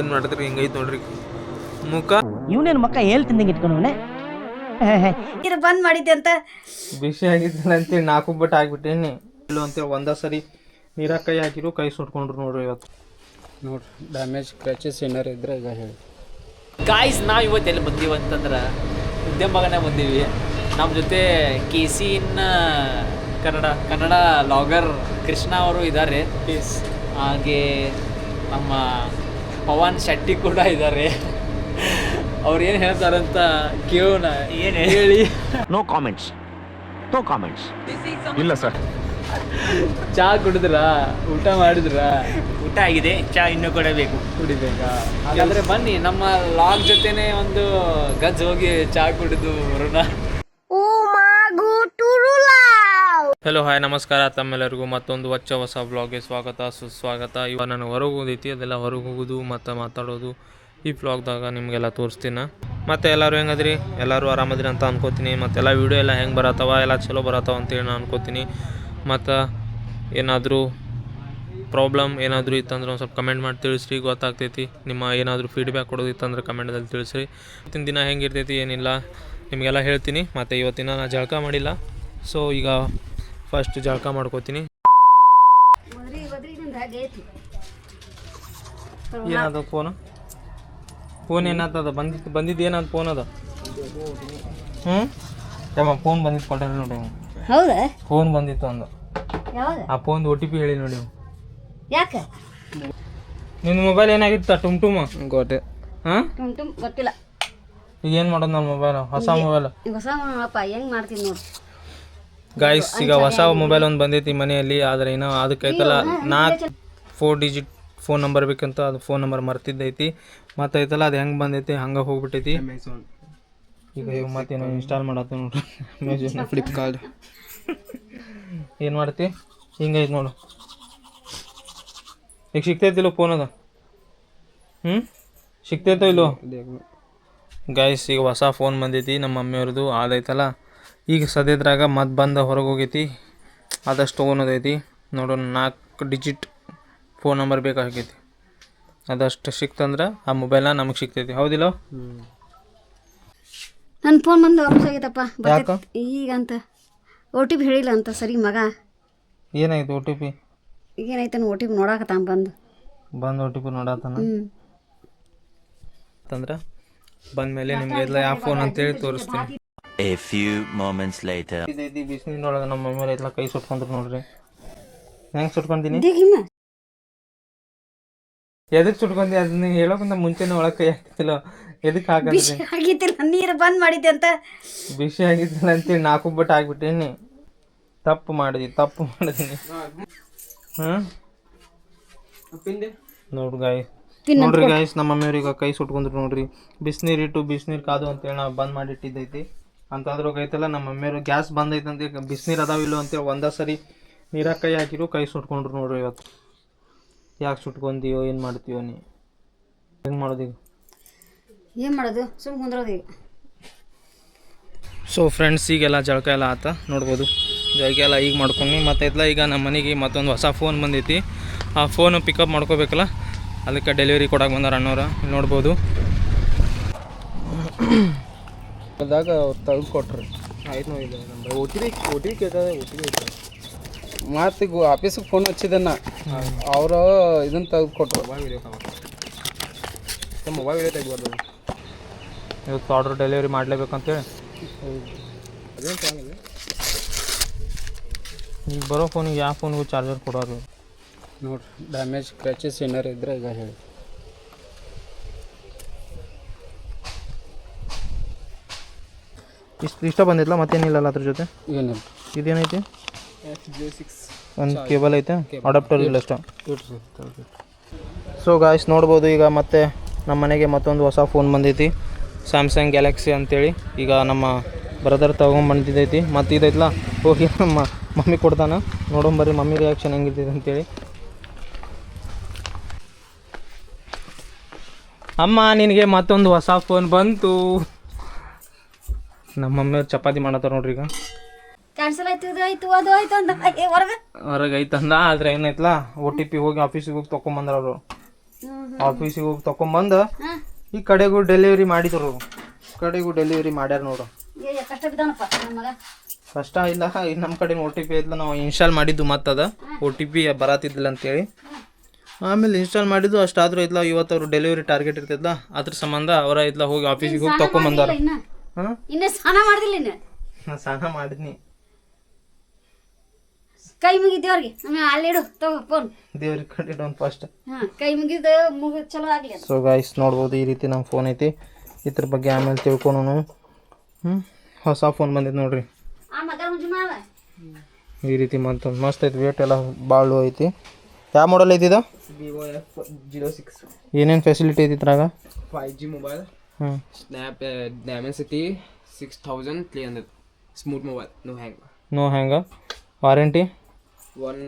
ಏನು ಮಾಡಿದ್ರಿ? ಹಿಂಗೈತೆ ನೋಡ್ರಿ. ಮುಖ? ಇವನೇನು ಮಕ್ಕ ಹೇಳ್ತಿದ್ದಂಗೆ ಇಟ್ಕೊಂಡವನೆ ಇದು ಬಂದ್ ಮಾಡಿದ್ದೆ ಅಂತ. ಬಿಸಿ ಆಗಿದ್ದಿಲ್ಲ ಅಂತೇಳಿ ನಾಲ್ಕು ಬಟ್ ಆಗ್ಬಿಟ್ಟೇನಿ. ಇಲ್ಲ ಅಂತೇಳಿ ಒಂದೇ ಸರಿ ನೀರಾಗ ಕೈ ಹಾಕಿರು ಕೈ ಸುಟ್ಕೊಂಡ್ರು ನೋಡ್ರಿ ಇವತ್ತು. ನೋಡ್ರಿ ಡ್ಯಾಮೇಜ್ ಕ್ರ್ಯಾಚಸ್ ಏನಾರು ಇದ್ರೆ ಈಗ ಹೇಳಿ. ಗಾಯ್ಸ್ ನಾವು ಇವತ್ತು ಎಲ್ಲಿ ಬಂದೀವಿ ಅಂತಂದ್ರೆ ಉದ್ಯಮಗನೇ ಬಂದೀವಿ. ನಮ್ಮ ಜೊತೆ K C in Kannada Kannada vlogger Krishna ಅವರು ಇದ್ದಾರೆ ಹಾಗೆ ನಮ್ಮ ಪವನ್ ಶೆಟ್ಟಿ ಕೂಡ ಇದ್ದಾರೆ ಅವ್ರು ಏನು ಹೇಳ್ತಾರಂತ ಕೇಳೋಣ. ಏನು? ಹೇಳಿ ನೋ ಕಾಮೆಂಟ್ಸ್ ನೋ ಕಾಮೆಂಟ್ಸ್ ಇಲ್ಲ ಸರ್ ಚಹಾ ಕುಡಿದ್ರ? ಊಟ ಮಾಡಿದ್ರ? ಊಟ ಆಗಿದೆ. ಚಾ ಇನ್ನೂ ಕೊಡಬೇಕು ಕುಡಿಬೇಕಾ? ಹಾಗಾದ್ರೆ ಬನ್ನಿ ನಮ್ಮ ಲಾಗ್ ಜೊತೆನೆ ಒಂದು ಗಜ್ ಹೋಗಿ ಚಹಾ ಕುಡಿದು ಬರೋಣ. ಹಲೋ ಹಾಯ್ ನಮಸ್ಕಾರ ತಮ್ಮೆಲ್ಲರಿಗೂ ಮತ್ತೊಂದು ಹೊಚ್ಚ ಹೊಸ ವ್ಲಾಗ್ಗೆ ಸ್ವಾಗತ, ಸುಸ್ವಾಗತ. ಇವಾಗ ನಾನು ಹೊರಗೆ ಹೋಗೈತಿ ಅದೆಲ್ಲ ಹೊರಗೆ ಹೋಗೋದು ಮತ್ತು ಮಾತಾಡೋದು ಈ ವ್ಲಾಗ್ದಾಗ ನಿಮಗೆಲ್ಲ ತೋರಿಸ್ತೀನಿ. ಮತ್ತು ಎಲ್ಲರೂ ಹೆಂಗದ್ರಿ? ಎಲ್ಲರೂ ಆರಾಮದ್ರಿ ಅಂತ ಅನ್ಕೋತೀನಿ. ಮತ್ತೆಲ್ಲ ವೀಡಿಯೋ ಎಲ್ಲ ಹೆಂಗೆ ಬರತ್ತವ, ಎಲ್ಲ ಚಲೋ ಬರತ್ತವ ಅಂತೇಳಿ ನಾನು ಅನ್ಕೋತೀನಿ. ಮತ್ತು ಏನಾದರೂ ಪ್ರಾಬ್ಲಮ್ ಏನಾದರೂ ಇತ್ತಂದ್ರೆ ಒಂದು ಸ್ವಲ್ಪ ಕಮೆಂಟ್ ಮಾಡಿ ತಿಳಿಸ್ರಿ, ಗೊತ್ತಾಗ್ತೈತಿ. ನಿಮ್ಮ ಏನಾದರೂ ಫೀಡ್ಬ್ಯಾಕ್ ಕೊಡೋದಿತ್ತಂದ್ರೆ ಕಮೆಂಟಲ್ಲಿ ತಿಳಿಸ್ರಿ. ಇವತ್ತಿನ ದಿನ ಹೆಂಗಿರ್ತೈತಿ ಏನಿಲ್ಲ, ನಿಮಗೆಲ್ಲ ಹೇಳ್ತೀನಿ. ಮತ್ತು ಇವತ್ತಿನ ನಾನು ಜಳಕ ಮಾಡಿಲ್ಲ. ಸೊ ಈಗ ಫಸ್ಟ್ ಜಳಕ ಮಾಡ್ಕೋತೀನಿ. ಏನದ ಫೋನ್ ಫೋನ್ ಏನಾದ ಬಂದಿದ್ದು ಬಂದಿದ್ದು ಏನಾದ ಫೋನ್ ಅದ? ಹ್ಞೂ ಯಮ್ಮ ಫೋನ್ ಬಂದಿತ್ತು ಕೊಟ್ಟಾರ ನೋಡಿ ಹೌದಾ? ಫೋನ್ ಬಂದಿತ್ತು ಅಂದ. ಆ ಫೋನ್ ಒ ಟಿ ಪಿ ಹೇಳಿ ನೋಡಿ ಯಾಕೆ? ನಿನ್ನ ಮೊಬೈಲ್ ಏನಾಗಿತ್ತ? ಟುಮ್ ಟುಮ್? ಗೋಟೆ ಹಾಂ? ಟುಮ್ ಟುಮ್ ಗೊತ್ತಿಲ್ಲ. ಈಗ ಏನು ಮಾಡೋದು ನನ್ನ ಮೊಬೈಲ್ ಹೊಸ ಮೊಬೈಲ್ ಹೊಸ ಮೊಬೈಲ್ ಅಪ್ಪ ಹೆಂಗೆ ಮಾಡ್ತೀನಿ ನೋಡಿ. ಗಾಯ್ಸ್ ಈಗ ಹೊಸ ಮೊಬೈಲ್ ಒಂದು ಬಂದೈತಿ ಮನೆಯಲ್ಲಿ ಆದರೆ ಏನೋ ಅದಕ್ಕೆ ಐತಲ್ಲ ನಾಲ್ಕು ಫೋರ್ ಡಿಜಿಟ್ ಫೋನ್ ನಂಬರ್ ಬೇಕಂತ ಅದು ಫೋನ್ ನಂಬರ್ ಮರ್ತಿದ್ದೈತಿ. ಮತ್ತು ಐತಲ್ಲ ಅದು ಹೆಂಗೆ ಬಂದೈತಿ ಹಂಗೆ ಹೋಗ್ಬಿಟ್ಟೈತಿ. ಈಗ ಮತ್ತೆ ಮತ್ತೇನು ಇನ್ಸ್ಟಾಲ್ ಮಾಡತ್ತೆ ನೋಡ್ರಿ. ಅಮೆಝಾನ್ ಫ್ಲಿಪ್ಕಾರ್ಟ್ ಏನು ಮಾಡ್ತಿ? ಹಿಂಗೈತೆ ನೋಡು. ಈಗ ಸಿಗ್ತೈತಿಲ್ಲ ಫೋನ್ ಅದ? ಹ್ಞೂ ಸಿಗ್ತೈತೋ ಇಲ್ಲೋ? ಗಾಯ್ಸ್ ಈಗ ಹೊಸ ಫೋನ್ ಬಂದೈತಿ ನಮ್ಮ ಮಮ್ಮಿಯವ್ರದ್ದು ಅದೈತಲ್ಲ ಈಗ ಸದ್ಯದ್ರಾಗ ಮತ್ತೆ ಬಂದ ಹೊರಗೆ ಹೋಗೈತಿ ಆದಷ್ಟು ತೊಗೊಳೋದೈತಿ ನೋಡೋಣ ನಾಲ್ಕು ಡಿಜಿಟ್ ಫೋನ್ ನಂಬರ್ ಬೇಕಾಗೈತಿ ಅದಷ್ಟು ಸಿಕ್ತಂದ್ರೆ ಆ ಮೊಬೈಲ್ನ ನಮಗೆ ಸಿಕ್ತೈತಿ ಹೌದಿಲ್ಲ? ನನ್ನ ಫೋನ್ ಬಂದು ವಾಪಸ್ ಆಗೈತಪ್ಪ. ಯಾಕ? ಬರ್ತೈತ್. ಈಗ ಅಂತ ಓ ಟಿ ಪಿ ಹೇಳಿಲ್ಲ ಅಂತ ಸರಿ ಮಗ. ಏನಾಯ್ತು ಒ ಟಿ ಪಿ? ಏನೈತೆ ಒ ಟಿ ಪಿ ನೋಡಾಕತ್ತಾನ ಬಂದು. ಬಂದು ಒ ಟಿ ಪಿ ನೋಡತ್ತಾನ ಹ್ಞೂ ಅಂತಂದ್ರೆ ಬಂದಮೇಲೆ ನಿಮ್ಗೆ ಎಲ್ಲ ಯಾವ ಫೋನ್ ಅಂತೇಳಿ ತೋರಿಸ್ತೀನಿ. A few moments later. ಇದೈತಿ ಬಿಸಿಲಿನೊಳಗೆ ನಮ್ಮ ಮೇಲೆ ಎಲ್ಲ ಕೈ ಸುಟ್ಕೊಂಡ್ರು ನೋಡ್ರಿ ಹೆಂಗೆ ಸುಟ್ಕೊಂತೀನಿ ಎದಕ್ ಎದಕ್ಕೆ ಸುಟ್ಕೊಂಡಿ ಅದನ್ನ ಹೇಳೋಕ್ಕಿಂತ ಮುಂಚೆನೇ ಒಳಗೆ ಕೈ ಹಾಕ್ತಿಲ್ಲ ಎದಕ್ಕೆ ಹಾಕಂದ್ರಿ ಬಿಸಿ ಆಗಿತ್ತಿಲ್ಲ ನೀರು ಬಂದ್ ಮಾಡಿದ್ದೆ ಅಂತ ಬಿಸಿ ಆಗಿದ್ದಿಲ್ಲ ಅಂತೇಳಿ ನಾಲ್ಕು ಬಟ್ ಆಗ್ಬಿಟ್ಟೇನಿ ತಪ್ಪು ಮಾಡಿದಿ ತಪ್ಪು ಮಾಡಿದೀನಿ ಹಾಂ ನೋಡ್ರಿ ಗಾಯ್ ನೋಡ್ರಿ ಗಾಯ್ಸ್ ನಮ್ಮ ಮಮ್ಮಿಯವ್ರಿಗೆ ಕೈ ಸುಟ್ಕೊಂಡ್ರು ನೋಡ್ರಿ. ಬಿಸಿನೀರು ಇಟ್ಟು ಬಿಸಿನೀರು ಕಾದು ಅಂತೇಳಿ ನಾವು ಬಂದ್ ಮಾಡಿಟ್ಟಿದ್ದೈತಿ. ಅಂತಂದ್ರಾಗ ಐತಲ್ಲ ನಮ್ಮ ಮಮ್ಮಿಯವರು ಗ್ಯಾಸ್ ಬಂದೈತೆ ಅಂತ ಬಿಸಿನೀರು ಇಲ್ಲೋ ಅಂತೇಳಿ ಒಂದೇ ಸರಿ ನೀರಾಗ ಕೈ ಹಾಕಿರು ಕೈ ಸುಟ್ಕೊಂಡ್ರು ನೋಡ್ರಿ ಇವತ್ತು. ಯಾಕೆ ಸುಟ್ಕೊಂತೀವೋ ಏನು ಮಾಡ್ತೀಯೋ ನೀ? ಹೆಂಗೆ ಮಾಡೋದು ಈಗ? ಏನು ಮಾಡೋದು? ಸುಮ್ ಕುಂದ್ರೋದು ಈಗ. ಸೊ ಫ್ರೆಂಡ್ಸ್ ಈಗೆಲ್ಲ ಜಳಕ ಎಲ್ಲ ಆತ ನೋಡ್ಬೋದು. ಜಳಕ ಎಲ್ಲ ಈಗ ಮಾಡ್ಕೊಂಡು ಮತ್ತೆ ಇದ್ಲ ಈಗ ನಮ್ಮ ಮನೆಗೆ ಮತ್ತೊಂದು ಹೊಸ ಫೋನ್ ಬಂದೈತಿ. ಆ ಫೋನು ಪಿಕಪ್ ಮಾಡ್ಕೋಬೇಕಲ್ಲ? ಅದಕ್ಕೆ ಡೆಲಿವರಿ ಕೊಡಕ್ಕೆ ಬಂದಾರ ಅಣ್ಣವ್ರ. ನೋಡ್ಬೋದು. ಅದಾಗ ಅವ್ರು ತೆಗ್ದು ಕೊಟ್ರಿ ಆಯ್ತು O T P O T P ಕೇಳ್ತದೆ ಓ ಟಿ ಪಿ ಮತ್ತೆ ಈಗ ಆಫೀಸಿಗೆ ಫೋನ್ ಹಚ್ಚಿದನ್ನ. ಅವರು ಇದನ್ನ ತೆಗ್ದು ಕೊಟ್ರು ಮೊಬೈಲ್ ವಿಡಿಯೋ ತೆಗಿಬಾರ್ದು ಇವತ್ತು ಆರ್ಡರ್ ಡೆಲಿವರಿ ಮಾಡಲೇಬೇಕಂತೇಳಿ ಈಗ ಬರೋ ಫೋನಿಗೆ ಯಾವ ಫೋನ್ಗೂ ಚಾರ್ಜರ್ ಕೊಡೋರು? ನೋಡ್ರಿ ಡ್ಯಾಮೇಜ್ ಕ್ರ್ಯಾಚಸ್ ಏನಾರು ಇದ್ರೆ ಈಗ ಹೇಳಿ. ಇಷ್ಟು ಇಷ್ಟ ಬಂದಿತ್ತಲ್ಲ ಮತ್ತೇನಿಲ್ಲಲ್ಲ ಅದ್ರ ಜೊತೆ? ಏನಿಲ್ಲ ಇದೇನೈತಿ? ಒಂದು ಕೇಬಲ್ ಐತೆ? ಅಡಾಪ್ಟರ್ ಇಲ್ಲ ಅಷ್ಟ. ಸೊ ಗಾಯ್ಸ್ ನೋಡ್ಬೋದು ಈಗ ಮತ್ತೆ ನಮ್ಮ ಮನೆಗೆ ಮತ್ತೊಂದು ಹೊಸ ಫೋನ್ ಬಂದೈತಿ. ಸ್ಯಾಮ್ಸಂಗ್ ಗ್ಯಾಲಕ್ಸಿ ಅಂತೇಳಿ. ಈಗ ನಮ್ಮ ಬ್ರದರ್ ತೊಗೊಂಬಂದಿದ್ದೈತಿ ಮತ್ತು ಇದೈತಲ್ಲ ಹೋಗಿ ನಮ್ಮ ಮಮ್ಮಿ ನೋಡೋಣ ನೋಡೋಂಬರ್ರಿ ಮಮ್ಮಿ ರಿಯಾಕ್ಷನ್ ಹೆಂಗಿರ್ತೈತೆ ಅಂತೇಳಿ. ಅಮ್ಮ ನಿನಗೆ ಮತ್ತೊಂದು ಹೊಸ ಫೋನ್ ಬಂತು. ನಮ್ಮ ಮಮ್ಮಿಯವ್ರು ಚಪಾತಿ ಮಾಡತ್ತಾರ ನೋಡ್ರಿ ಈಗ. ಕ್ಯಾನ್ಸಲ್ ಆಯ್ತು ಇದು ಆಯ್ತು ಅದು ಆಯ್ತು ಅಂತ ಹೊರಗೆ. ಹೊರಗೆ ಐತಂದ ಆದ್ರೆ ಏನಾಯ್ತಲ್ಲ ಓ ಟಿ ಪಿ ಹೋಗಿ ಆಫೀಸಿಗೆ ಹೋಗಿ ತಕೊಂಬಂದ್ರ ಅವರು. ಆಫೀಸಿಗೆ ಹೋಗಿ ತಕೊಂಬಂದು ಈ ಕಡೆಗೂ ಡೆಲಿವರಿ ಮಾಡಿದ್ರು. ಕಡೆಗೂ ಡೆಲಿವರಿ ಮಾಡ್ಯಾರ ನೋಡು. ಏ ಕಷ್ಟ ಬಿದ್ದಾನಪ್ಪ ನನ್ನ ಮಗ. ಕಷ್ಟ ಇಲ್ಲ ನಮ್ಮ ಕಡೆ ಓ ಟಿ ಪಿ ಐತ್ಲ ನಾವು ಇನ್ಸ್ಟಾಲ್ ಮಾಡಿದ್ದು ಮತ್ತದ ಓ ಟಿ ಪಿ ಬರತ್ತಿದ್ದಿಲ್ಲ ಅಂತೇಳಿ. ಆಮೇಲೆ ಇನ್ಸ್ಟಾಲ್ ಮಾಡಿದ್ದು ಅಷ್ಟಾದ್ರೂ ಐತ್ಲ ಇವತ್ತು ಅವರು ಡೆಲಿವರಿ ಟಾರ್ಗೆಟ್ ಇರ್ತೈತ್ಲ ಅದ್ರ ಸಂಬಂಧ ಅವರ ಐತ್ಲ ಹೋಗಿ ಆಫೀಸಿಗೆ ಹೋಗಿ ತಕೊಂಬಂದಾರ. ಇನ್ನ. ಇನ್ನೇ ಸ್ನಾನ ಮಾಡಿದಿಲ್ಲ ಇನ್ನ? ನಾ ಸ್ನಾನ ಮಾಡಿದ್ನಿ. ಕೈ ಮುಗಿದೇವ್ರಿಗೆ ಆಮೇಲೆ ಅಲ್ಲಿಡು ತಗೋ ಫೋನ್ ದೇವ್ರಿಗೆ ಕಂಡಿದ್ದು ಫಸ್ಟ್ ಹಾಂ ಕೈ ಮುಗಿದ ಮುಗಿ ಚಲೋ ಆಗಲಿ ಸೊ ಗೈಸ್ ನೋಡ್ಬೋದು ಈ ರೀತಿ ನಮ್ಮ ಫೋನ್ ಐತಿ. ಇದ್ರ ಬಗ್ಗೆ ಆಮೇಲೆ ತಿಳ್ಕೊನು ಹ್ಞೂ ಹೊಸ ಫೋನ್ ಬಂದಿದ್ದು ನೋಡ್ರಿ. ಈ ರೀತಿ ಮತ್ತು ಮಸ್ತ್ ಐತಿ ವೇಟ್ ಎಲ್ಲ ಭಾಳ ಐತಿ. ಯಾವ ಮಾಡಲ್ ಐತಿ ಇದು? ವಿವೋ ಎಫ್ ಜೀರೋ ಸಿಕ್ಸ್ ಏನೇನು ಫೆಸಿಲಿಟಿ ಐತಿ ಇದ್ರಾಗ? ಫೈವ್ ಜಿ ಮೊಬೈಲ್ ಸ್ನ್ಯಾಪ್ ಐತಿ six thousand three hundred smooth mobile no hang no hang warranty one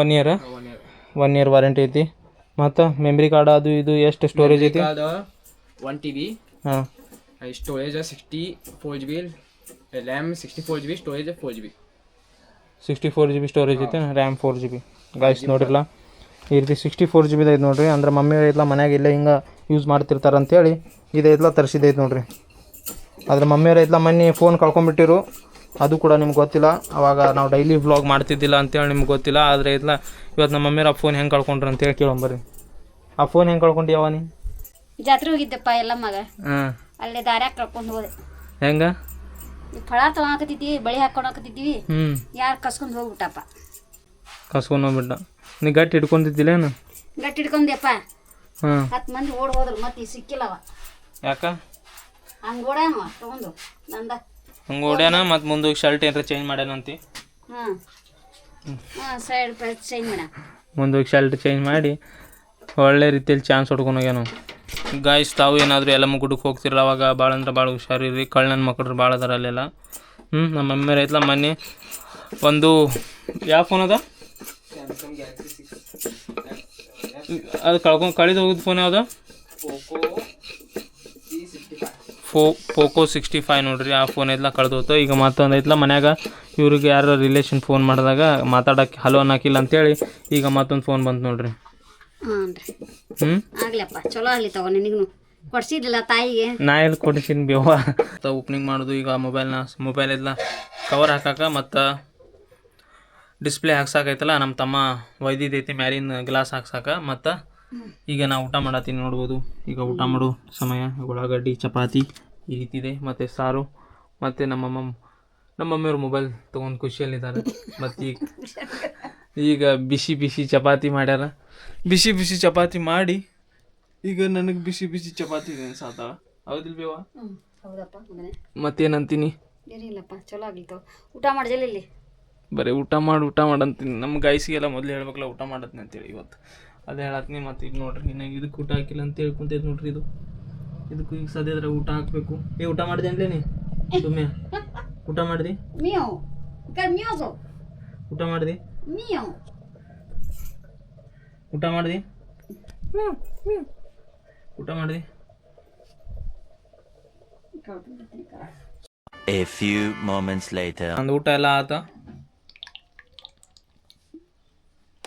one year one year one year warranty ಐತಿ. ಮತ್ತು ಮೆಮ್ರಿ ಕಾರ್ಡ್ ಅದು ಇದು ಎಷ್ಟು ಸ್ಟೋರೇಜ್ ಐತಿ? ಅದು ಒನ್ ಟಿ ಬಿ ಹಾಂ. Storage sixty four G B RAM sixty four G B storage four G B sixty four G B storage ಐತೆ RAM four G B guys ನೋಡಿರಲ್ಲ ಈ ರೀತಿ ಸಿಕ್ಸ್ಟಿ ಫೋರ್ ಜಿ ಬಿದು ಐತೆ ನೋಡಿರಿ. ಅಂದ್ರೆ mummy ಐತ್ಲ ಮನ್ಯಾಗ ಇಲ್ಲೇ ಹಿಂಗೆ ಯೂಸ್ ಮಾಡ್ತಿರ್ತಾರೆ ಅಂತೇಳಿ ಇದು ಐತ್ಲ ತರಿಸಿದೈತೆ ನೋಡ್ರಿ. ಆದರೆ ಮಮ್ಮಿಯವ್ರು ಐತ್ಲ ಮೊನ್ನೆ ಫೋನ್ ಕಳ್ಕೊಂಬಿಟ್ಟಿರು ಅದು ಕೂಡ ನಿಮ್ಗೆ ಗೊತ್ತಿಲ್ಲ. ಅವಾಗ ನಾವು ಡೈಲಿ ವ್ಲಾಗ್ ಮಾಡ್ತಿದ್ದಿಲ್ಲ ಅಂತೇಳಿ ನಿಮ್ಗೆ ಗೊತ್ತಿಲ್ಲ. ಆದರೆ ಐತ್ಲ ಇವತ್ತು ನಮ್ಮ ಮಮ್ಮಿಯವ್ರ ಆ ಫೋನ್ ಹೆಂಗೆ ಕಳ್ಕೊಂಡ್ರು ಅಂತೇಳಿ ಕೇಳಂಬರ್ರಿ ಆ ಫೋನ್ ಹೆಂಗೆ ಕಳ್ಕೊಂಡು ಯಾವ ನೀ ಜಾತ್ರೆ ಹೋಗಿದ್ದಪ್ಪ ಎಲ್ಲ ಮಗ. ಹಾಂ. ಅಲ್ಲೇ ದಾರ್ಯಾಗ ಕಳ್ಕೊಂಡು ಹೋದೆ. ಹೆಂಗೆ? ಫಳ ತಗೊಳಕತ್ತಿದ್ವಿ ಬಳಿ ಹಾಕೊಳಕತ್ತಿದ್ವಿ ಹ್ಞೂ ಯಾರು ಕಸ್ಕೊಂಡು ಹೋಗ್ಬಿಟ್ಟಪ್ಪ. ಕಸ್ಕೊಂಡು ಹೋಗ್ಬಿಟ್ಟ ನೀ ಗಟ್ಟಿ ಹಿಡ್ಕೊಂತಿದ್ದಿಲ್ಲೇನು ಗಟ್ಟಿ ಹಿಡ್ಕೊಂಡ್ಯಪ್ಪ. ಹಾಂ ಹತ್ತು ಮಂದಿ ಓಡ್ ಹೋದ್ರು ಮತ್ತೆ ಸಿಕ್ಕಿಲ್ಲವ. ಯಾಕ? ಹಂಗೆ ಓಡ್ಯಾನವ ತಗೊಂಡು ನಂದ. ಹಂಗ ಓಡ್ಯಾನ ಮತ್ತು ಮುಂದೆ ಶರ್ಟ್ ಏನಾರ ಚೇಂಜ್ ಮಾಡ್ಯಾನಂತಿ ಹಾಂ ಹಾಂ ಸೈಡ್ ಚೇಂಜ್ ಮಾಡ ಮುಂದೆ ಶರ್ಟ್ ಚೇಂಜ್ ಮಾಡಿ ಒಳ್ಳೆ ರೀತಿಯಲ್ಲಿ ಚಾನ್ಸ್ ಹೊಡ್ಕೊಂಡು ಹೋಗ್ಯಾನ ಗಾಯ್ಸ್ ತಾವು ಏನಾದರೂ ಎಲ್ಲ ಗುಡ್ಡಕ್ಕೆ ಹೋಗ್ತಿರಲ್ಲ ಅವಾಗ ಭಾಳ ಅಂದ್ರೆ ಭಾಳ ಹುಷಾರಿರಿ ಕಳ್ಳನ ಮಕ್ಕಳು ಭಾಳ ಅದಾರ ಅಲ್ಲೆಲ್ಲ. ಹ್ಞೂ ನಮ್ಮ ಮಮ್ಮಿ ರೈತಲ ಮೊನ್ನೆ ಒಂದು ಯಾವ ಫೋನ್ ಅದ? ಅದು ಕಳ್ಕೊಂಡು ಕಳೆದು ಹೋಗಿದ್ದು ಫೋನ್ ಯಾವುದು? ಫೋ ಪೋಕೋ ಸಿಕ್ಸ್ಟಿ ಫೈವ್ ನೋಡ್ರಿ ಆ ಫೋನ್ ಐತ್ಲ ಹೋಯ್ತು ಈಗ ಮತ್ತೊಂದು ಐತ್ಲ ಮನ್ಯಾಗ ಇವ್ರಿಗೆ ಯಾರು ರಿಲೇಷನ್ ಫೋನ್ ಮಾಡಿದಾಗ ಮಾತಾಡಕ್ಕೆ ಹಲೋ ಅನ್ನಕ್ಕಿಲ್ಲ ಅಂತೇಳಿ ಈಗ ಮತ್ತೊಂದು ಫೋನ್ ಬಂತು ನೋಡ್ರಿ. ಹ್ಞೂ ಆಗ್ಲಪ್ಪ ಚಲೋ ಆಗಲಿ ತಗೋ ನಿನಗೂ ಕೊಡ್ಸಿದ್ದಿಲ್ಲ ತಾಯಿಗೆ? ನಾ ಎಲ್ಲಿ ಕೊಡಿಸಿನಿ ಬೇವ ಓಪನಿಂಗ್ ಮಾಡೋದು ಈಗ ಮೊಬೈಲ್ನ ಮೊಬೈಲ್ ಎಲ್ಲ ಕವರ್ ಹಾಕಾಕ ಮತ್ತು ಡಿಸ್ಪ್ಲೇ ಹಾಕ್ಸಾಕೈತಲ್ಲ ನಮ್ಮ ತಮ್ಮ ಒಯ್ದಿದ್ದೈತಿ ಮ್ಯಾಲಿನ ಗ್ಲಾಸ್ ಹಾಕ್ಸಾಕ ಮತ್ತು ಈಗ ನಾ ಊಟ ಮಾಡತ್ತೀನಿ ನೋಡ್ಬೋದು. ಈಗ ಊಟ ಮಾಡೋ ಸಮಯ ಉಳ್ಳಾಗಡ್ಡಿ ಚಪಾತಿ ಈ ರೀತಿ ಇದೆ ಮತ್ತು ಸಾರು ಮತ್ತು ನಮ್ಮಮ್ಮ ನಮ್ಮ ಮಮ್ಮಿಯವ್ರು ಮೊಬೈಲ್ ತೊಗೊಂಡು ಖುಷಿಯಲ್ಲಿದ್ದಾರೆ. ಮತ್ತು ಈಗ ಈಗ ಬಿಸಿ ಬಿಸಿ ಚಪಾತಿ ಮಾಡ್ಯಾರ. ಬಿಸಿ ಬಿಸಿ ಚಪಾತಿ ಮಾಡಿ ಈಗ ನನಗೆ ಬಿಸಿ ಬಿಸಿ ಚಪಾತಿ ಅನ್ಸಾತಾಳ ಹೌದಿಲ್ ಬೇವ? ಮತ್ತೇನಂತೀನಿ? ಏನಿಲ್ಲಪ್ಪ ಚಲೋ ಆಗಿತ್ತು ಊಟ ಮಾಡಿದಲ್ಲಿ ಇಲ್ಲಿ? ಬರೀ ಊಟ ಮಾಡಿ ಊಟ ಮಾಡಂತೀನಿ ನಮ್ಮ ಗಾಯ್ಸಿಗೆಲ್ಲ ಮೊದಲು ಹೇಳ್ಬೇಕಲ್ಲ ಊಟ ಮಾಡತ್ನಿ ಅಂತೇಳಿ ಇವತ್ತು. ಅದೇ ಹೇಳತ್ನಿ ಮತ್ತು ಈಗ ನೋಡ್ರಿ ಇನ್ನ ಇದಕ್ಕೆ ಊಟ ಹಾಕಿಲ್ಲ ಅಂತ ಹೇಳ್ಕೊಂತೈತೆ ನೋಡ್ರಿ ಇದು. ಇದಕ್ಕೂ ಈಗ ಸದ್ಯದ್ರೆ ಊಟ ಹಾಕಬೇಕು. ಏ ಊಟ ಮಾಡಿದೆ ಅನ್ಲೇ ನೀ ಸುಮ್ಮನೆ ಊಟ ಮಾಡಿದೆ? ಊಟ ಮಾಡಿದೆ? ಊಟ ಮಾಡಿದೆ? ಊಟ ಮಾಡಿದೆ? A few moments later. ಒಂದು ಊಟ ಎಲ್ಲ ಆತ.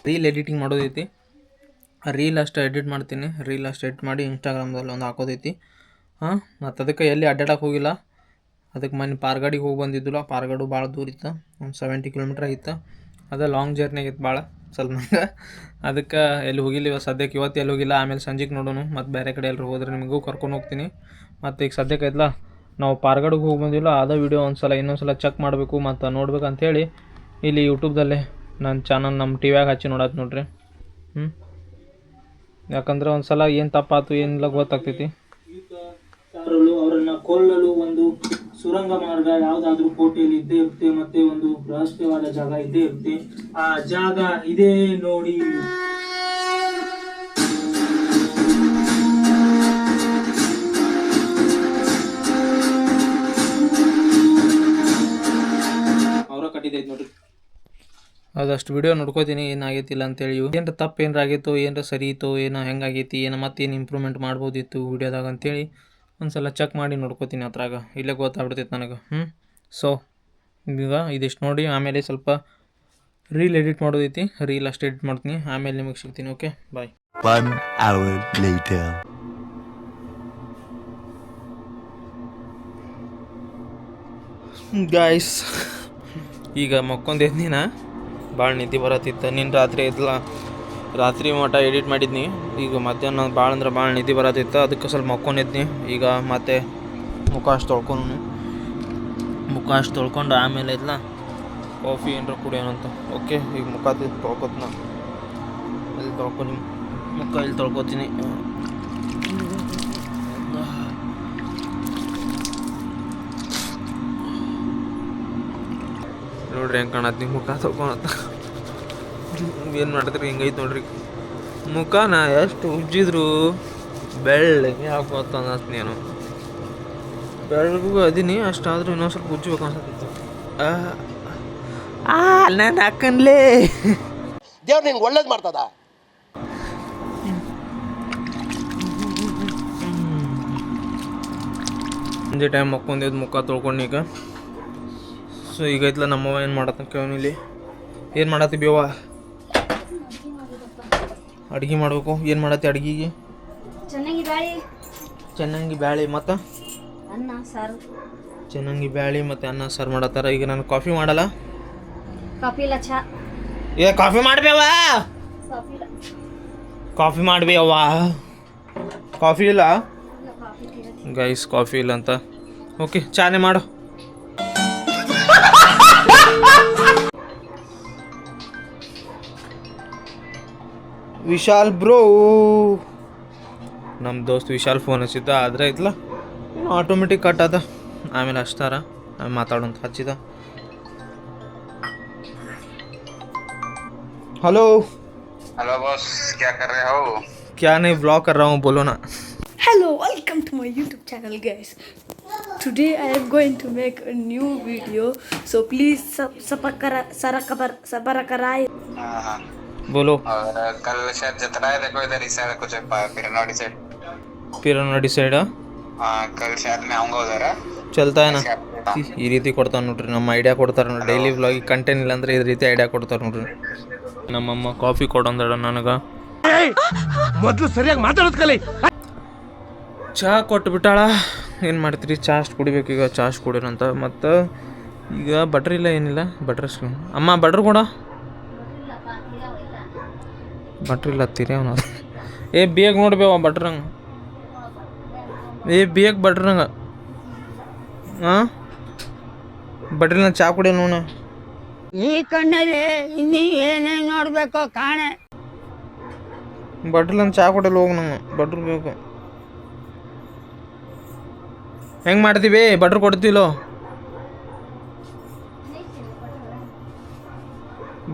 ರೀಲ್ ಎಡಿಟಿಂಗ್ ಮಾಡೋದೈತಿ. ರೀಲ್ ಅಷ್ಟು ಎಡಿಟ್ ಮಾಡ್ತೀನಿ. ರೀಲ್ ಅಷ್ಟು ಎಡಿಟ್ ಮಾಡಿ ಇನ್ಸ್ಟಾಗ್ರಾಮ್ದಲ್ಲಿ ಒಂದು ಹಾಕೋದೈತಿ. ಹಾಂ, ಮತ್ತು ಅದಕ್ಕೆ ಎಲ್ಲಿ ಅಡ್ಡಾಡಕ್ಕೆ ಹೋಗಿಲ್ಲ. ಅದಕ್ಕೆ ಮೊನ್ನೆ ಪಾರ್ಗಾಡಿಗೆ ಹೋಗಿ ಬಂದಿದ್ದಿಲ್ಲ. ಪಾರ್ಗಾಡು ಭಾಳ ದೂರ ಇತ್ತು. ಒಂದು ಸೆವೆಂಟಿ ಕಿಲೋಮೀಟ್ರ್ ಆಗಿತ್ತು ಅದೇ ಲಾಂಗ್ ಜರ್ನಿ ಆಗಿತ್ತು ಭಾಳ ಸ್ವಲ್ಪ ನಂಗೆ ಅದಕ್ಕೆ ಎಲ್ಲಿ ಹೋಗಿಲ್ಲ. ಇವಾಗ ಸದ್ಯಕ್ಕೆ ಇವತ್ತು ಎಲ್ಲಿ ಹೋಗಿಲ್ಲ. ಆಮೇಲೆ ಸಂಜೆಗೆ ನೋಡೋಣ. ಮತ್ತು ಬೇರೆ ಕಡೆ ಎಲ್ಲರೂ ಹೋದ್ರೆ ನಿಮಗೂ ಕರ್ಕೊಂಡು ಹೋಗ್ತೀನಿ. ಮತ್ತು ಈಗ ಸದ್ಯಕ್ಕೆ ಐತ್ಲ ನಾವು ಪಾರ್ಗಡ್ಗೆ ಹೋಗಿ ಬಂದಿಲ್ಲ. ಅದೇ ವೀಡಿಯೋ ಒಂದು ಸಲ ಇನ್ನೊಂದು ಸಲ ಚೆಕ್ ಮಾಡಬೇಕು. ಮತ್ತು ನೋಡ್ಬೇಕು ಇಲ್ಲಿ ಯೂಟ್ಯೂಬ್ದಲ್ಲೇ ನನ್ನ ಚಾನಲ್ ನಮ್ಮ ಟಿ ವ್ಯಾಗ ಹಚ್ಚಿ ನೋಡತ್ತೆ ನೋಡ್ರಿ. ಹ್ಞೂ ಯಾಕಂದ್ರೆ ಒಂದು ಸಲ ಏನು ತಪ್ಪಾತು, ಏನಿಲ್ಲ ಗೊತ್ತಾಗ್ತೈತಿ. ಅವರನ್ನು ಕೊಲ್ಲಲು ಒಂದು ಸುರಂಗ ಮಾರ್ಗ ಯಾವುದಾದ್ರೂ ಕೋಟೆಯಲ್ಲಿ ಇದ್ದೇ ಇರುತ್ತೆ, ಮತ್ತೆ ಒಂದು ರಹಸ್ಯವಾದ ಜಾಗ ಇದ್ದೇ ಇರುತ್ತೆ. ಆ ಜಾಗ ಇದೇ ನೋಡಿ. ಅದಷ್ಟು ವಿಡಿಯೋ ನೋಡ್ಕೋತೀನಿ ಏನಾಗೈತಿಲ್ಲ ಅಂತೇಳಿ. ಏನರ ತಪ್ಪು ಏನರ ಆಗಿತ್ತು ಏನರ ಸರಿ ಇತ್ತು ಏನೋ ಹೆಂಗಾಗೈತಿ ಏನೋ ಮತ್ತೇನು ಇಂಪ್ರೂವ್ಮೆಂಟ್ ಮಾಡ್ಬೋದಿತ್ತು ವಿಡಿಯೋದಾಗ ಅಂತೇಳಿ ಒಂದು ಸಲ ಚೆಕ್ ಮಾಡಿ ನೋಡ್ಕೋತೀನಿ ಅದ್ರಾಗ. ಇಲ್ಲೇ ಗೊತ್ತಾಗ್ಬಿಡ್ತೈತೆ ನನಗೆ. ಹ್ಞೂ ಸೊ ಈಗ ಇದಿಷ್ಟು ನೋಡಿ ಆಮೇಲೆ ಸ್ವಲ್ಪ ರೀಲ್ ಎಡಿಟ್ ಮಾಡೋದೈತಿ. ರೀಲ್ ಅಷ್ಟು ಎಡಿಟ್ ಮಾಡ್ತೀನಿ. ಆಮೇಲೆ ನಿಮಗೆ ಸಿಗ್ತೀನಿ ಓಕೆ ಬಾಯ್. ಗಾಯ್ಸ್ ಈಗ ಮಕ್ಕೊಂದೇನಾ ಭಾಳ ನಿದ್ದೆ ಬರತ್ತಿತ್ತು. ನಿನ್ನ ರಾತ್ರಿ ಇದ್ಲ, ರಾತ್ರಿ ಮಠ ಎಡಿಟ್ ಮಾಡಿದ್ನಿ. ಈಗ ಮಧ್ಯಾಹ್ನ ಭಾಳ ಅಂದ್ರೆ ಭಾಳ ನಿದ್ದೆ ಬರತ್ತಿತ್ತು. ಅದಕ್ಕೆ ಸ್ವಲ್ಪ ಮಕ್ಕೊಂಡಿದ್ನಿ. ಈಗ ಮತ್ತೆ ಮುಖ ಅಷ್ಟು ತೊಳ್ಕೊಂಡು ಮುಖ ತೊಳ್ಕೊಂಡು ಆಮೇಲೆ ಇದ್ಲ, ಕಾಫಿ ಏನರ ಕುಡಿಯೋಣಂತ ಓಕೆ, ಈಗ ಮುಖ ತೊಳ್ಕೊತ ನಾನು ಇಲ್ಲಿ ತೊಳ್ಕೊಂಡು ಮುಖ ಇಲ್ಲಿ ತೊಳ್ಕೊತೀನಿ? ನೋಡ್ರಿ ಹೆಂಗೆ ಕಾಣತ್ತಿ ಮುಖ ತೊಗೊಳತ್ತ ಏನು ಮಾಡ್ತೀರಿ? ಹಿಂಗೈತೆ ನೋಡ್ರಿ. ಮುಖನ ಎಷ್ಟು ಉಜ್ಜಿದ್ರು ಬೆಳ್ಳಗೆ ಹಾಕೋತ ಅನ್ನತ್ ನೀನು. ಬೆಳಗೂ ಅದೀನಿ ಅಷ್ಟಾದರೂ ಇನ್ನೊಂದು ಸ್ವಲ್ಪ ಉಜ್ಜಬೇಕು ಅನ್ಸತ್ತಿತ್ತು ಆ ನಾನು ಹಾಕನ್ಲೇ ದೇವ್ರು ನಿಂಗೆ ಒಳ್ಳೇದು ಮಾಡ್ತದ? ಸಂಜೆ ಟೈಮ್ ಮಕ್ಕೊಂದಿದ್ದು ಮುಖ ತೊಳ್ಕೊಂಡು ಈಗ. ಸೊ ಈಗ ಐತ್ಲ ನಮ್ಮವ ಏನು ಮಾಡತ್ತ ಇಲ್ಲಿ. ಏನು ಮಾಡತ್ತಿ ಬೇವ ಅಡ್ಗೆ ಮಾಡಬೇಕು. ಏನು ಮಾಡತ್ತಿ ಅಡ್ಗೆಗೆ? ಚೆನ್ನಾಗಿ ಬ್ಯಾಳಿ. ಮತ್ತು? ಅನ್ನ ಸಾರು. ಚೆನ್ನಾಗಿ ಬ್ಯಾಳಿ ಮತ್ತು ಅನ್ನ ಸಾರು ಮಾಡತ್ತಾರ. ಈಗ ನಾನು ಕಾಫಿ ಮಾಡಲ್ಲ? ಕಾಫಿ ಇಲ್ಲ ಚಾ. ಏ ಕಾಫಿ ಮಾಡ್ಬೇವ ಕಾಫಿ ಮಾಡ್ಬೇವ ಕಾಫಿ ಇಲ್ಲ? ಗೈಸ್ ಕಾಫಿ ಇಲ್ಲ ಅಂತ. ಓಕೆ ಚಾನೆ ಮಾಡು. ವಿಶಾಲ್ ಬ್ರೋ ನಮ್ಮ ದೋಸ್ತ್ ವಿಶಾಲ್ ಫೋನ್ ಹಚ್ಚಿದ್ದ ಆದ್ರೆ ಐತ್ಲ ಆಟೋಮೆಟಿಕ್ ಕಟ್ ಅದ ಆಮೇಲೆ ಹಚ್ತಾರ ಆಮೇಲೆ ಮಾತಾಡೋಂತ ಹಚ್ಚಿದ ಹಲೋ हेलो बॉस क्या कर रहे हो क्या नहीं ब्लॉग कर रहा हूँ बोलो ना Hello, welcome to my YouTube channel, guys. Today I am going to make a new video, so please sub subscribe, subscribe, subscribe. हाँ हाँ बोलो और कल शायद जतरा है देखो इधर इस साइड कुछ पिरनौड़ी साइड ಪಿರನಡಿ ಸೈಡ್ हाँ कल शायद मैं आऊँगा उधर हाँ? ಚಲ್ತಾ ಏನ इसके update ಈ- ಈ ರೀತಿ ಕೊಡ್ತಾನೆ ನೋಡ್ರಿ ನಮ್ಮ ಐಡಿಯಾ ಕೊಡ್ತಾರೆ ನೋಡ್ರಿ ಡೈಲಿ ವ್ಲಾಗಿಗೆ ಕಂಟೆಂಟ್ ಇಲ್ಲ ಅಂದ್ರೆ ಈ ರೀತಿ ಐಡಿಯಾ ಕೊಡ್ತಾರೆ ನೋಡ್ರಿ ನಮ್ಮಮ್ಮ ಕಾಫಿ ಕೊಡಂದಳ ನನಗೆ ಮೊದಲು ಸರಿಯಾಗಿ ಮಾತಾಡೋದ್ ಕಲಿ ಚಹಾ ಕೊಟ್ಟು ಬಿಟ್ಟಾಳ ಏನು ಮಾಡ್ತೀರಿ ಚಾ ಅಷ್ಟು ಕುಡಿಬೇಕು ಈಗ ಚಾ ಅಷ್ಟು ಕುಡಿರಂತ ಮತ್ತು ಈಗ ಬಟ್ರ್ ಇಲ್ಲ ಏನಿಲ್ಲ ಬಟ್ರ್ ಅಷ್ಟು ಅಮ್ಮ ಬಟ್ರ್ ಕೊಡ ಬಟ್ರ್ ಇಲ್ಲ ತೀರಿ ಅವನ. ಏ ಬೇಗ ನೋಡ್ಬೇವ ಬಟ್ರಂಗ ಏ ಬೇಗ ಬಟ್ರಂಗ ಹಾಂ ಬಟ್ರಿನ ಚಾ ಕುಡಿ ನೋಣ ಈ ಕಣ್ಣಲ್ಲಿ ಇನ್ನೀ ಏನೇನು ನೋಡಬೇಕು ಕಾಣೆ. ಬಟ್ರಿಲ್ಲ ಚಾ ಕುಡಿಯಲ್ಲ ಹೋಗಿ ನಂಗೆ. ಬಟ್ರ್ ಬೇಕು. ಹೆಂಗೆ ಮಾಡ್ತೀವಿ ಬಟ್ರ್ ಕೊಡ್ತಿಲ್ಲೋ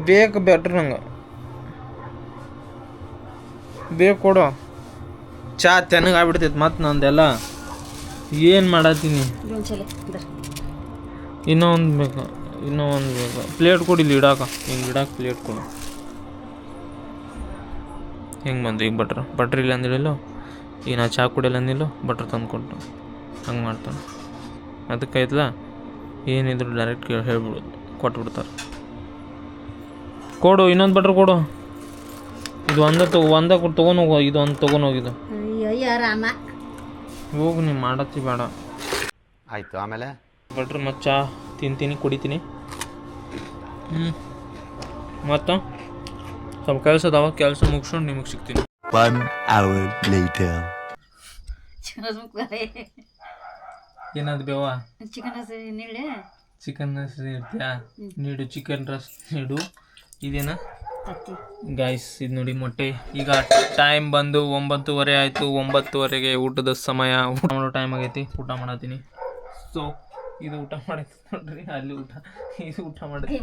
ಬೇಕು ಬೆಟ್ರ್ ನಂಗೆ ಬೇಕು ಕೊಡು. ಚಾ ತೆನಗೆ ಆಗ್ಬಿಡ್ತೈತೆ ಮತ್ತೆ ನಂದೆಲ್ಲ. ಏನು ಮಾಡತ್ತೀನಿ? ಇನ್ನೂ ಒಂದು ಬೇಕು ಇನ್ನೂ ಒಂದು ಬೇಕು. ಪ್ಲೇಟ್ ಕೊಡಿ ಇಲ್ಲಿ ಇಡಾಕ. ಹಿಂಗೆ ಇಡಾಕ ಪ್ಲೇಟ್ ಕೊಡು. ಹೆಂಗೆ ಬಂದು ಈಗ ಬಟ್ರ ಬಟ್ರ್ ಇಲ್ಲ ಅಂದಿಲ್ಲೋ ಈಗ ನಾ ಚಹಾ ಕುಡಿಯಲ್ಲ ಅಂದಿಲ್ಲೋ ಬಟ್ರ್ ತಂದು ಕೊಟ್ಟು ಹಂಗೆ ಮಾಡ್ತಾನೆ. ಅದಕ್ಕೆ ಆಯ್ತಲ್ಲ? ಏನಿದ್ರು ಡೈರೆಕ್ಟ್ ಕೇಳಿ ಹೇಳ್ಬಿಡೋದು ಕೊಟ್ಬಿಡ್ತಾರೆ. ಕೊಡು ಇನ್ನೊಂದು ಬಟ್ರ್ ಕೊಡು. ಇದು ಒಂದ ತಗೋ ಒಂದೇ ಕೊಟ್ಟು ತೊಗೊಂಡು ಹೋಗು ಇದು ಒಂದು ತೊಗೊಂಡು ಹೋಗಿದ್ದು. ಅಯ್ಯೋ ರಾಮ. ಹೋಗು ನೀ ಮಾಡತ್ತಿ ಬೇಡ. ಆಯ್ತು ಆಮೇಲೆ? ಬಟ್ರ್ ಮತ್ತು ಚಾ ತಿಂತೀನಿ ಕುಡಿತೀನಿ. ಹ್ಞೂ ಮತ್ತು? ಸ್ವಲ್ಪ ಕೆಲಸ ಅದಾವ ಕೆಲಸ ಮುಗಿಸ್ಕೊಂಡು ನಿಮಗೆ ಸಿಗ್ತೀನಿ. One hour later. ಏನಾದ್ರು ಬೇವ? Chicken ನೀಳೆ chicken ರಸ್ ನೀಡ್ತೀಯಾ? ನೀಡು ಚಿಕನ್ ರಸ್ ನೀಡು. ಇದೇನಾ? ಗಾಯ್ಸ್ ಇದು ನೋಡಿ ಮೊಟ್ಟೆ. ಈಗ ಟೈಮ್ ಬಂದು ಒಂಬತ್ತುವರೆ ಆಯಿತು. ಒಂಬತ್ತುವರೆಗೆ ಊಟದ ಸಮಯ. ಊಟ ಮಾಡೋ ಟೈಮ್ ಆಗೈತಿ. ಊಟ ಮಾಡತ್ತೀನಿ. ಸೊ ಇದು ಊಟ ಮಾಡೈತಿ ನೋಡ್ರಿ. ಅಲ್ಲಿ ಊಟ ಇದು ಊಟ ಮಾಡೈತಿ.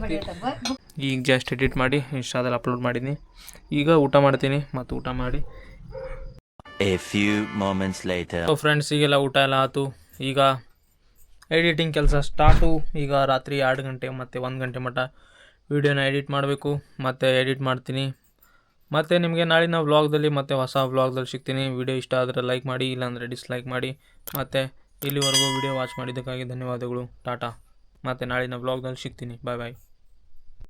ಈಗ ಜಸ್ಟ್ ಎಡಿಟ್ ಮಾಡಿ ಇನ್ಸ್ಟಾದಲ್ಲಿ ಅಪ್ಲೋಡ್ ಮಾಡೀನಿ ಈಗ ಊಟ ಮಾಡ್ತೀನಿ ಮತ್ತು ಊಟ ಮಾಡಿ. A few moments later so friends ಈಗೆಲ್ಲ ಊಟ ಎಲ್ಲ ಆಯ್ತು ಈಗ ಎಡಿಟಿಂಗ್ ಕೆಲಸ ಸ್ಟಾರ್ಟು ಈಗ ರಾತ್ರಿ ಎರಡು ಗಂಟೆ ಮತ್ತು ಒಂದು ಗಂಟೆ ಮಟ್ಟ ವೀಡಿಯೋನ ಎಡಿಟ್ ಮಾಡಬೇಕು, ಮತ್ತು ಎಡಿಟ್ ಮಾಡ್ತೀನಿ. ಮತ್ತು ನಿಮಗೆ ನಾಳಿನ ವ್ಲಾಗ್ದಲ್ಲಿ ಮತ್ತೆ ಹೊಸ ವ್ಲಾಗ್ದಲ್ಲಿ ಸಿಗ್ತೀನಿ. ವಿಡಿಯೋ ಇಷ್ಟ ಆದರೆ ಲೈಕ್ ಮಾಡಿ, ಇಲ್ಲಾಂದರೆ ಡಿಸ್ಲೈಕ್ ಮಾಡಿ. ಮತ್ತು ಇಲ್ಲಿವರೆಗೂ ವಿಡಿಯೋ ವಾಚ್ ಮಾಡಿದ್ದಕ್ಕಾಗಿ ಧನ್ಯವಾದಗಳು. ಟಾಟಾ. ಮತ್ತು ನಾಳಿನ ವ್ಲಾಗ್ದಲ್ಲಿ ಸಿಗ್ತೀನಿ. ಬಾಯ್ ಬಾಯ್.